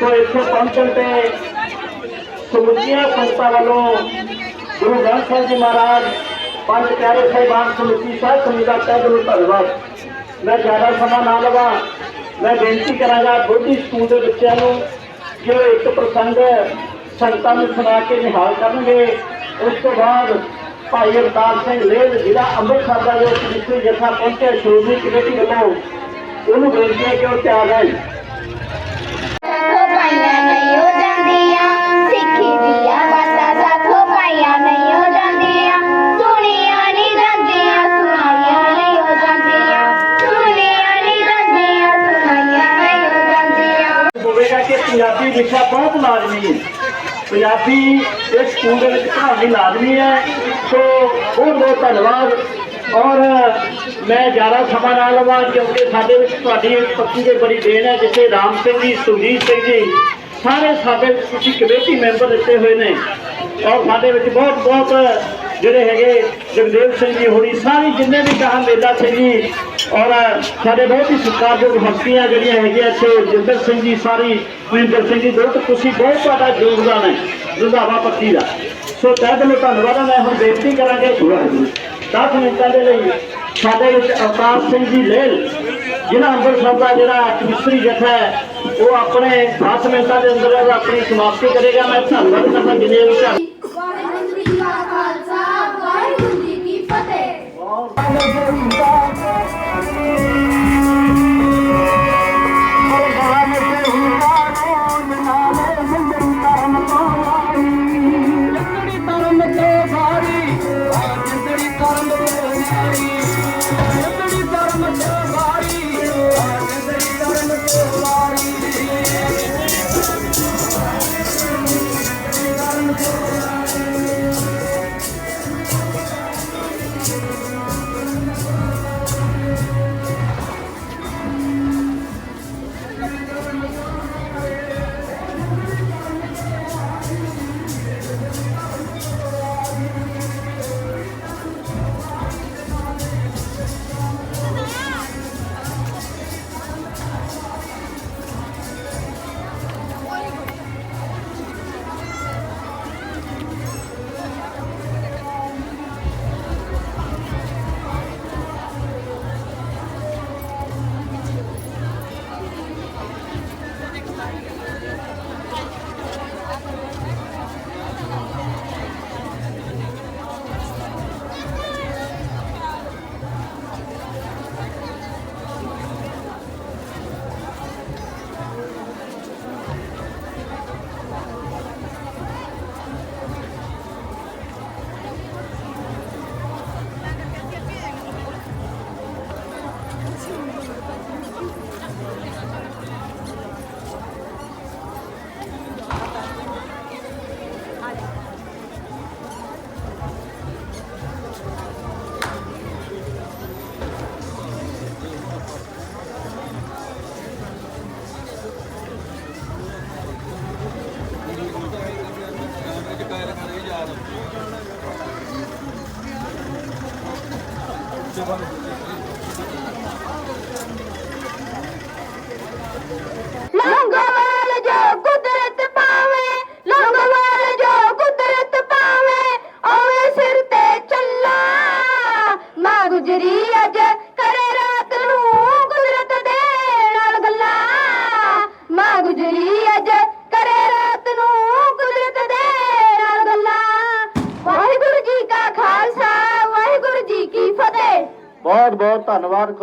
ਸੋ ਇੱਥੇ ਪਹੁੰਚਣ ਤੇ ਸਮੁੱਚੀਆਂ ਸੰਗਤਾਂ ਵੱਲੋਂ ਗੁਰੂ ਗ੍ਰੰਥ ਸਾਹਿਬ ਜੀ ਮਹਾਰਾਜ ਪੰਜ ਪਿਆਰੇ ਸਾਹਿਬਾਨ ਸਮੁੱਚੀ ਸਾਹਿਬ ਸਮੂਹ ਦਾ ਤਹਿ ਦਿਲੋਂ ਧੰਨਵਾਦ ਮੈਂ ਜ਼ਿਆਦਾ ਸਮਾਂ ਨਾ ਲਵਾਂ ਮੈਂ ਬੇਨਤੀ ਕਰਾਂਗਾ ਬੋਧੀ ਸਕੂਲ ਦੇ ਬੱਚਿਆਂ ਨੂੰ ਕਿ ਉਹ ਇੱਕ ਪ੍ਰਸੰਗ ਸੰਗਤਾਂ ਨੂੰ ਸੁਣਾ ਕੇ ਨਿਹਾਲ ਕਰਨਗੇ ਉਸ ਤੋਂ ਬਾਅਦ ਭਾਈ ਅਵਤਾਰ ਸਿੰਘ ਲੇਲ ਜ਼ਿਲ੍ਹਾ ਅੰਮ੍ਰਿਤਸਰ ਦਾ ਜੋ ਜਿੱਥੇ ਜਥਾ ਪਹੁੰਚਿਆ ਸ਼੍ਰੋਮਣੀ ਕਮੇਟੀ ਵੱਲੋਂ ਉਹਨੂੰ ਬੇਨਤੀ ਹੈ ਕਿ ਉਹ ਤਿਆਰ ਹੈ ਪੰਜਾਬੀ ਵਿਸ਼ਾ ਬਹੁਤ ਲਾਜ਼ਮੀ ਹੈ। ਪੰਜਾਬੀ ਇਸ ਸਕੂਲ ਦੇ ਵਿੱਚ ਪੜ੍ਹਾਉਣੀ ਲਾਜ਼ਮੀ ਹੈ। ਸੋ ਬਹੁਤ ਬਹੁਤ ਧੰਨਵਾਦ। ਔਰ ਮੈਂ ਜ਼ਿਆਦਾ ਸਮਾਂ ਨਾ ਲਵਾਂ ਕਿਉਂਕਿ ਸਾਡੇ ਵਿੱਚ ਤੁਹਾਡੀ ਇੱਕ ਪੱਕੀ ਦੇ ਬੜੀ ਦੇਣ ਹੈ, ਜਿੱਥੇ ਰਾਮ ਸਿੰਘ ਜੀ, ਸੁਰਜੀਤ ਸਿੰਘ ਜੀ, ਸਾਰੇ ਸਾਡੇ ਤੁਸੀਂ ਕਮੇਟੀ ਮੈਂਬਰ ਦਿੱਤੇ ਹੋਏ ਨੇ। ਔਰ ਸਾਡੇ ਵਿੱਚ ਬਹੁਤ ਬਹੁਤ ਜਿਹੜੇ ਹੈਗੇ ਜਗਦੇਵ ਸਿੰਘ ਜੀ ਹੋਣੀ, ਸਾਰੀ ਜਿੰਨੇ ਵੀ ਕਹਾ ਮੇਲਾ ਸਿੰਘ ਜੀ, ਔਰ ਸਾਡੇ ਬਹੁਤ ਹੀ ਸਤਿਕਾਰਯੋਗ ਹਸਤੀਆਂ ਜਿਹੜੀਆਂ ਹੈਗੀਆਂ ਇੱਥੇ, ਜਿੰਦਰ ਸਿੰਘ ਜੀ, ਸਾਰੀ ਮਹਿੰਦਰ ਸਿੰਘ ਜੀ ਦੋਸਤ ਤੁਸੀਂ ਬਹੁਤ ਤੁਹਾਡਾ ਯੋਗਦਾਨ ਹੈ, ਰੰਧਾਵਾ ਪੱਕੀ ਦਾ। ਸੋ ਤਹਿ ਦਿਲੋਂ ਧੰਨਵਾਦ ਮੈਂ ਹੁਣ ਬੇਨਤੀ ਕਰਾਂਗੇ 10 ਮਿੰਟਾਂ ਦੇ ਲਈ ਸਾਡੇ ਵਿੱਚ ਅਵਤਾਰ ਸਿੰਘ ਜੀ ਲੇਲ ਜਿਨ੍ਹਾਂ ਅੰਮ੍ਰਿਤਸਰ ਦਾ ਜਿਹੜਾ ਮਿਸਤਰੀ ਜਥਾ ਹੈ ਉਹ ਆਪਣੇ 10 ਮਿੰਟਾਂ ਦੇ ਅੰਦਰ ਆਪਣੀ ਸਮਾਪਤੀ ਕਰੇਗਾ। ਮੈਂ ਧੰਨਵਾਦ ਕਰਦਾ ਜਿੰਨੇ ਵੀ ਧੰਨ- ਵਾਹਿਗੁਰੂ ਜੀ ਕਾ ਖਾਲਸਾ ਵਾਹਿਗੁਰੂ ਜੀ ਕੀ ਫਤਿਹ। ਬਹੁਤ ਧੰਨਵਾਦ।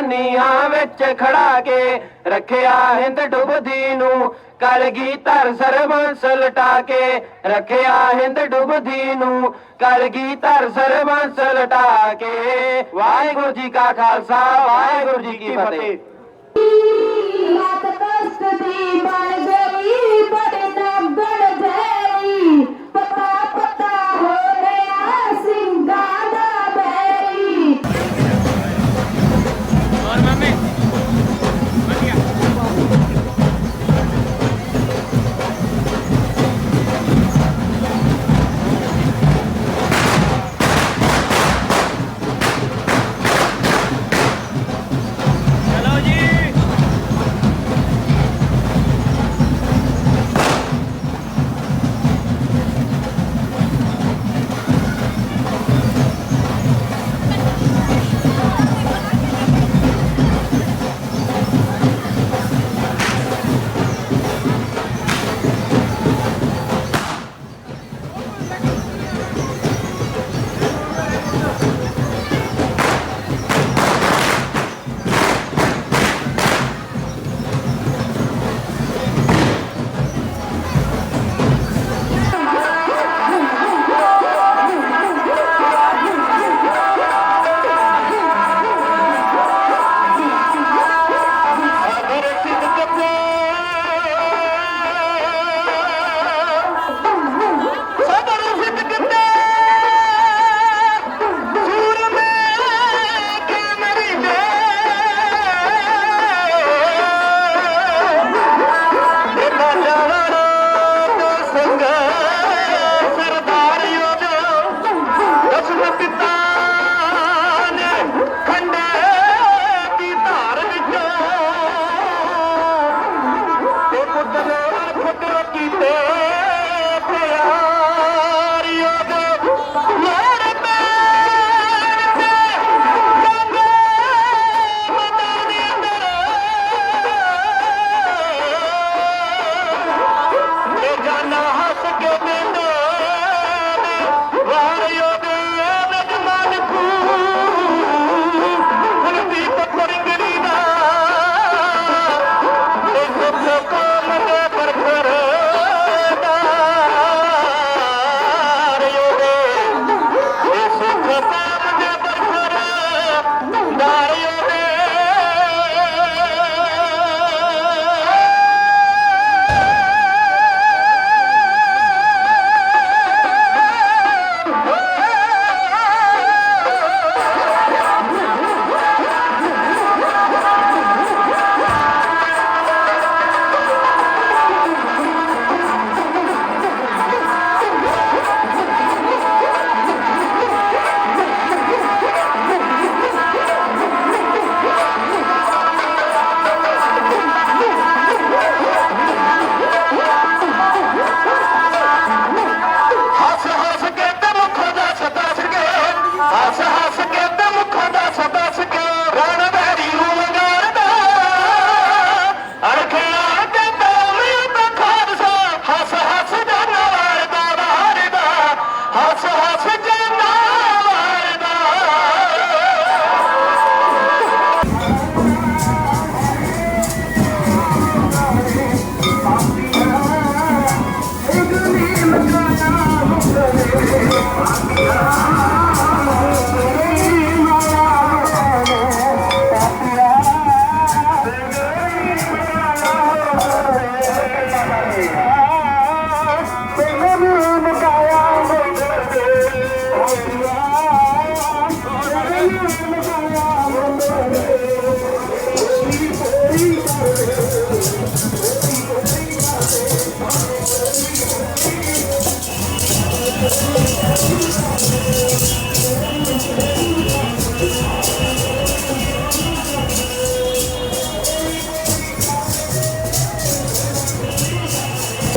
ਨੀਹਾਂ ਵਿੱਚ ਖੜਾ ਕੇ ਰੱਖਿਆ ਹਿੰਦ ਡੁੱਬਦੀ ਨੂੰ, ਕਲਗੀ ਧਰ ਸਰਬੰਸ ਲਟਾ ਕੇ ਰੱਖਿਆ ਹਿੰਦ ਡੁੱਬਦੀ ਨੂੰ, ਕਲਗੀ ਧਰ ਸਰਬੰਸ ਲਟਾ ਕੇ। ਵਾਹਿਗੁਰੂ ਜੀ ਕਾ ਖਾਲਸਾ ਵਾਹਿਗੁਰੂ ਜੀ ਕੀ ਫਤਿਹ।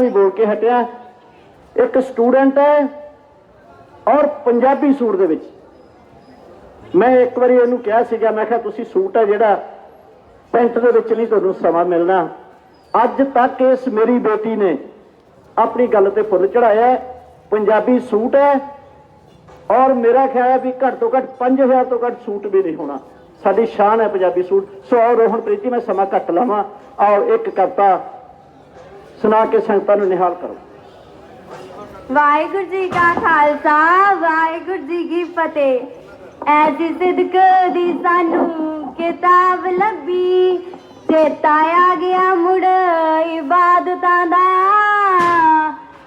ਵੀ ਬੋਲ ਕੇ ਹਟਿਆ। ਇੱਕ ਸਟੂਡੈਂਟ ਹੈ ਔਰ ਪੰਜਾਬੀ ਸੂਟ ਦੇ ਵਿੱਚ। ਮੈਂ ਇੱਕ ਵਾਰੀ ਇਹਨੂੰ ਕਿਹਾ ਸੀਗਾ, ਮੈਂ ਕਿਹਾ, ਤੁਸੀਂ ਸੂਟ ਹੈ ਜਿਹੜਾ ਪੈਂਟ ਦੇ ਵਿੱਚ ਨਹੀਂ ਤੁਹਾਨੂੰ ਸਮਾਂ ਮਿਲਣਾ। ਅੱਜ ਤੱਕ ਇਸ ਮੇਰੀ ਬੇਟੀ ਨੇ ਆਪਣੀ ਗੱਲ ਤੇ ਫੁੱਲ ਚੜਾਇਆ ਪੰਜਾਬੀ ਸੂਟ ਹੈ ਔਰ ਮੇਰਾ ਖਿਆਲ ਹੈ ਵੀ ਘੱਟ ਤੋਂ ਘੱਟ 5000 ਤੋਂ ਘੱਟ ਸੂਟ ਵੀ ਨਹੀਂ ਹੋਣਾ। ਸਾਡੀ ਸ਼ਾਨ ਹੈ ਪੰਜਾਬੀ ਸੂਟ। ਸੋ ਆਓ ਪ੍ਰੀਤੀ ਮੈਂ ਸਮਾਂ ਘੱਟ ਲਾਵਾਂ। ਆਓ ਇੱਕ ਕਵਿਤਾ ਸੁਣਾ ਕੇ ਸੰਗਤਾਂ ਨੂੰ ਨਿਹਾਲ ਕਰੋ। ਵਾਹਿਗੁਰੂ ਜੀ ਕਾ ਖਾਲਸਾ, ਵਾਹਿਗੁਰੂ ਜੀ ਕੀ ਫਤਿਹ। ਐਸੀ ਸਿਦਕ ਦੀ ਸਾਨੂੰ ਕਿਤਾਬ ਲੱਭੀ, ਚੇਤਾ ਆ ਗਿਆ ਮੁੜ ਇਬਾਦਤਾਂ ਦਾ।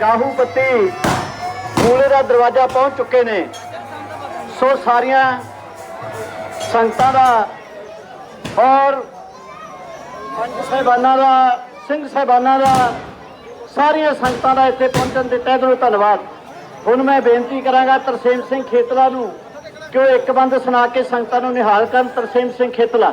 ਗਾਹੂ ਪੱਤੀ ਮੂਲੇ ਦਾ ਦਰਵਾਜ਼ਾ ਪਹੁੰਚ ਚੁੱਕੇ ਨੇ। ਸੋ ਸਾਰੀਆਂ ਸੰਗਤਾਂ ਦਾ ਔਰ ਪੰਜ ਸਹਿਬਾਨਾਂ ਦਾ, ਸਿੰਘ ਸਹਿਬਾਨਾਂ ਦਾ ਸਾਰੀਆਂ ਸੰਗਤਾਂ ਦਾ ਇੱਥੇ ਪਹੁੰਚਣ ਦੇ ਤਹਿ ਦਿਲੋਂ ਧੰਨਵਾਦ। ਹੁਣ ਮੈਂ ਬੇਨਤੀ ਕਰਾਂਗਾ ਤਰਸੇਮ ਸਿੰਘ ਖੇਤਲਾ ਨੂੰ ਕਿ ਉਹ ਇੱਕ ਬੰਦ ਸੁਣਾ ਕੇ ਸੰਗਤਾਂ ਨੂੰ ਨਿਹਾਲ ਕਰਨ ਤਰਸੇਮ ਸਿੰਘ ਖੇਤਲਾ।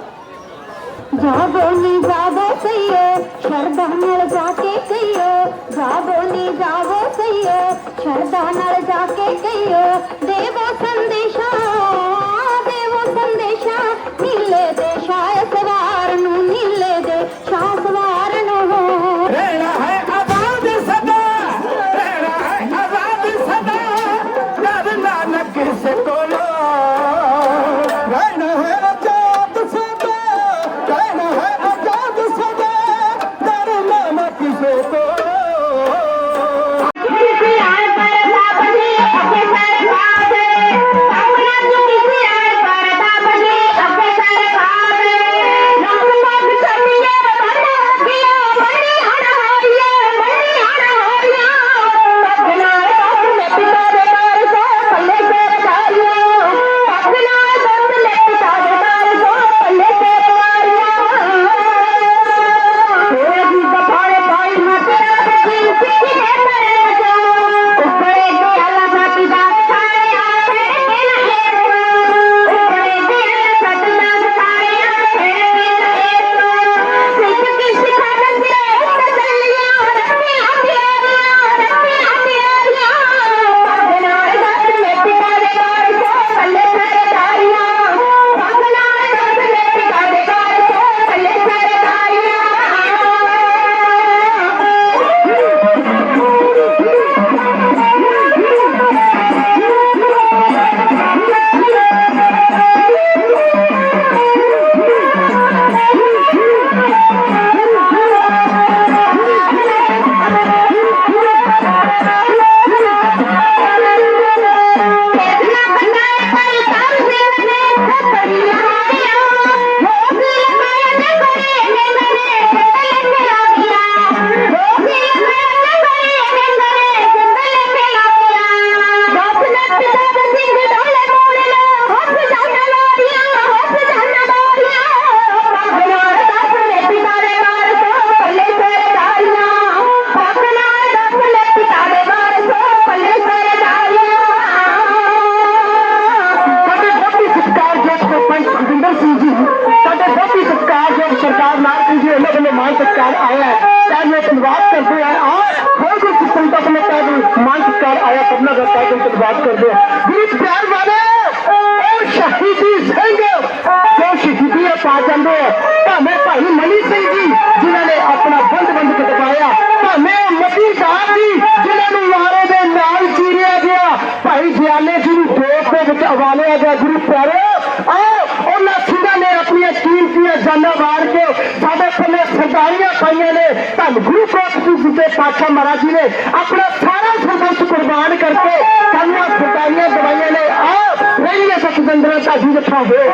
श्रदा न शा कई देवो संदेशा देवो संदेशा ਪਾਈਆਂ ਨੇ। ਧੰਨ ਗੁਰੂ ਸਾਹਿਬ ਜੀ ਦੇ ਪਾਤਸ਼ਾਹ ਮਹਾਰਾਜ ਜੀ ਨੇ ਆਪਣਾ ਸਾਰਾ ਸਰਬੰਸ ਕੁਰਬਾਨ ਕਰਕੇ ਸਾਨੂੰ ਆ ਬਟਾਈਆਂ ਦਵਾਈਆਂ ਨੇ। ਆ ਰਹੀ ਹੈ ਸਤਿੰਦਰਾ ਢਾਡੀ ਰੱਖਾ ਹੋਏ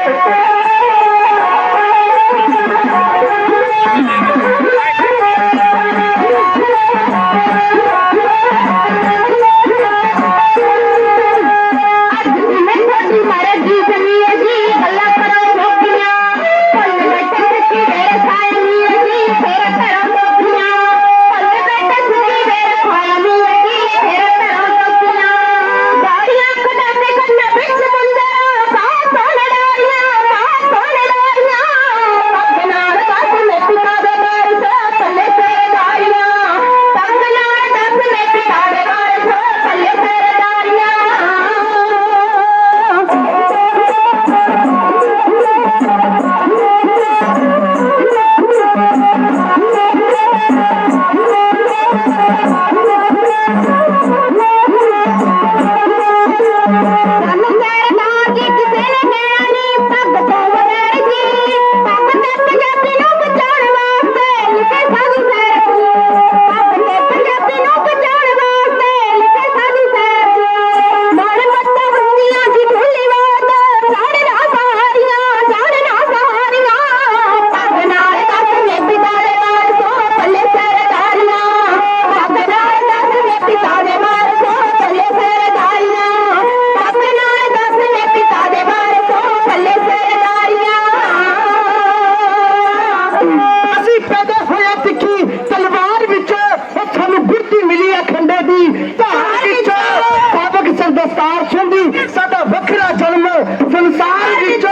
ਦਸਤਾਰ ਸੁਣਦੀ ਸਾਡਾ ਵੱਖਰਾ ਜਨਮ ਸੰਸਾਰ ਵਿੱਚੋਂ।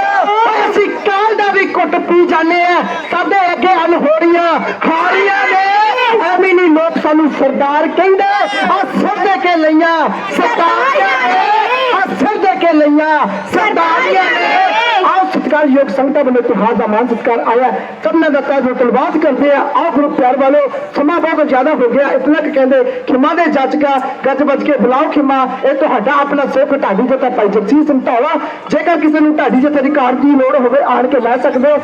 ਅਸੀਂ ਕਾਲ ਦਾ ਵੀ ਕੁੱਟ ਪੀ ਜਾਂਦੇ ਆ। ਸਾਡੇ ਅੱਗੇ ਅਨਹੋਰੀਆਂ ਖਾਰੀਆਂ ਨੇ। ਐਵੇਂ ਨਹੀਂ ਲੋਕ ਸਾਨੂੰ ਸਰਦਾਰ ਕਹਿੰਦੇ। ਆ ਸਿਰ ਦੇ ਕੇ ਲਈਆਂ ਸਰਦਾਰ ਆ ਸਿਰ ਦੇ ਕੇ ਲਈਆਂ ਸਰਦਾਰੀਆਂ ਨੇ। ਆਓ ਸਤਿਕਾਰਯੋਗ ਸੰਗਤਾਂ ਵੱਲੋਂ ਤੁਹਾਡਾ ਦਾ ਮਾਨ ਸਤਿਕਾਰ ਆਇਆ ਸਭਨਾਂ ਦਾ ਤਹਿ ਦਿਲੋਂ ਧੰਨਵਾਦ ਕਰਦੇ ਆ ਆਓ ਗੁਰੂ ਪਿਆਰ ਵਾਲੋ। ਸਮਾਂ ਬਹੁਤ ਜ਼ਿਆਦਾ ਹੋ ਗਿਆ। ਇਤਨਾ ਕਿ ਕਹਿੰਦੇ ਖਿਮਾ ਦੇ ਜੱਜ ਕਾ ਗੱਜ ਵੱਜ ਕੇ ਬੁਲਾਓ ਖਿਮਾ। ਇਹ ਤੁਹਾਡਾ ਆਪਣਾ ਸਿੱਖ ਢਾਡੀ ਜਥਾ ਭਾਈ ਜਗਸੀਰ ਸਿੰਘ ਧੌਲਾ। ਜੇਕਰ ਕਿਸੇ ਨੂੰ ਢਾਡੀ ਜੱਤੇ ਦੀ ਕਾਰ ਦੀ ਲੋੜ ਹੋਵੇ, ਆਣ ਕੇ ਲੈ ਸਕਦੇ ਹੋ।